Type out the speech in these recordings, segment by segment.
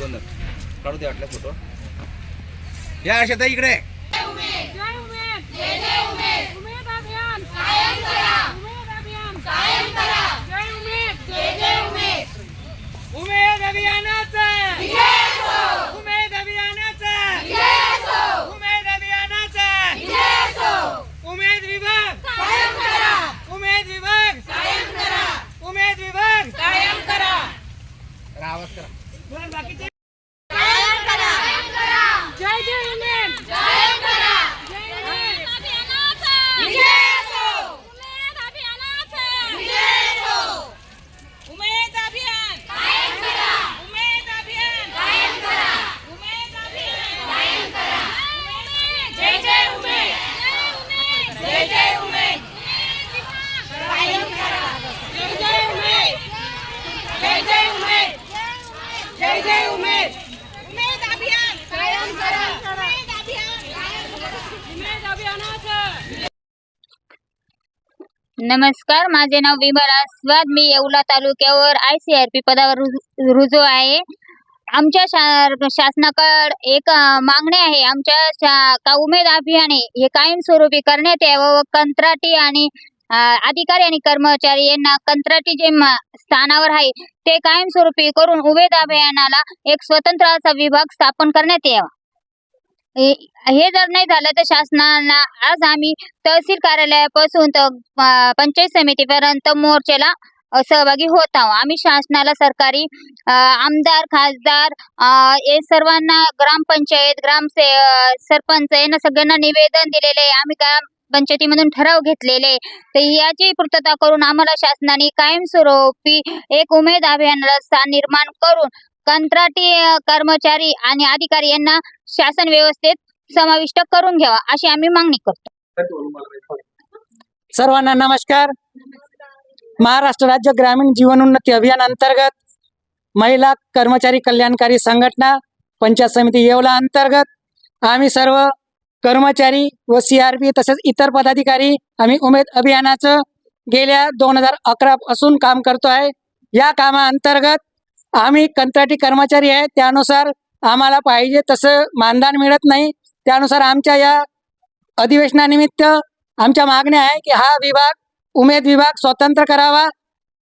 काढू दे वाटलं फोटो. या अशा इकडे. जय उमेद जय जय उमेद उमेद अभियान कायम करा उमेद अभियान कायम करा जय उमेद जय जय उमेद उमेद अभियानाचा उमेद अभियानाचा उमेद अभियानाचा उमेद विभाग. कायम करा उमेद विभाग. कायम करा उमेद विभाग. कायम करा आवाज करा. बाकीचे कायम करा जय जय उमेद कायम करा जय उमेद अभियानाचा विजय असो उमेद अभियानाचा विजय असो उमेद अभियान कायम करा उमेद अभियान कायम करा उमेद अभियान कायम करा जय जय उमेद जय जय उमेद कायम करा जय जय उमेद जय जय उमेद जय जय उमेद. उमेद अभियान. कायम करा. उमेद अभियान. कायम करा उमेद अभियानाचं. नमस्कार माझे नाव विमल आस्वाद मी येवला तालुक्यावर आय सी आर पी पदावर रुजू रुजू आहे. आमच्या शा शासनाकडे एक अ, मागणी आहे. आमच्या शा का उमेद अभियाने हे कायमस्वरूपी करण्यात यावं व कंत्राटी आणि अधिकारी आणि कर्मचारी यांना कंत्राटी जे स्थानावर आहे ते कायमस्वरूपी करून उमेद अभियानाला एक स्वतंत्र असा विभाग स्थापन करण्यात यावा. हे जर नाही झालं तर शासनाला आज आम्ही तहसील कार्यालयापासून तर पंचायत समितीपर्यंत मोर्चाला सहभागी होत आहोत. आम्ही शासनाला सरकारी आमदार खासदार अ, हे सर्वांना ग्रामपंचायत ग्राम सरपंच यांना सगळ्यांना निवेदन दिलेले आहे. आम्ही काय पंचायतीमधून ठराव घेतलेले. तर याची पूर्तता करून आम्हाला शासनाने कायमस्वरूपी एक उमेद अभियानाला स्थान निर्माण करून कंत्राटी कर्मचारी आणि अधिकारी यांना शासन व्यवस्थेत समाविष्ट करून घ्यावा अशी आम्ही मागणी करतो. सर्वांना नमस्कार. महाराष्ट्र राज्य ग्रामीण जीवनोन्नती अभियान अंतर्गत महिला कर्मचारी कल्याणकारी संघटना पंचायत समिती येवला अंतर्गत आम्ही सर्व कर्मचारी व सी आर पी तसेच इतर पदाधिकारी आम्ही उमेद अभियानाचं गेल्या दोन हजार अकरा पासून काम करतो आहे. या कामाअंतर्गत आम्ही कंत्राटी कर्मचारी आहे. त्यानुसार आम्हाला पाहिजे तसं मानधन मिळत नाही. त्यानुसार आमच्या या अधिवेशनानिमित्त आमच्या मागण्या आहे की हा विभाग उमेद विभाग स्वतंत्र करावा.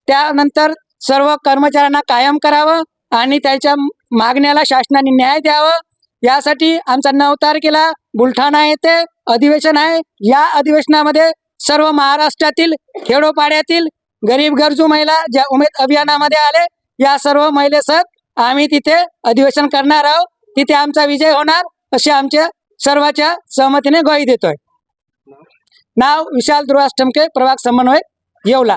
त्यानंतर सर्व कर्मचाऱ्यांना कायम करावं आणि त्याच्या मागण्याला शासनाने न्याय द्यावं. यासाठी आमचा नऊ तारखेला बुलढाणा येथे अधिवेशन आहे. या अधिवेशनामध्ये सर्व महाराष्ट्रातील खेडोपाड्यातील गरीब गरजू महिला ज्या उमेद अभियानामध्ये आले या सर्व महिलेसह आम्ही तिथे अधिवेशन करणार आहोत. तिथे आमचा विजय होणार असे आमच्या सर्वाच्या सहमतीने ग्वाही देतोय. नाव विशाल दुर्वास ठमके प्रभाग समन्वय येवला.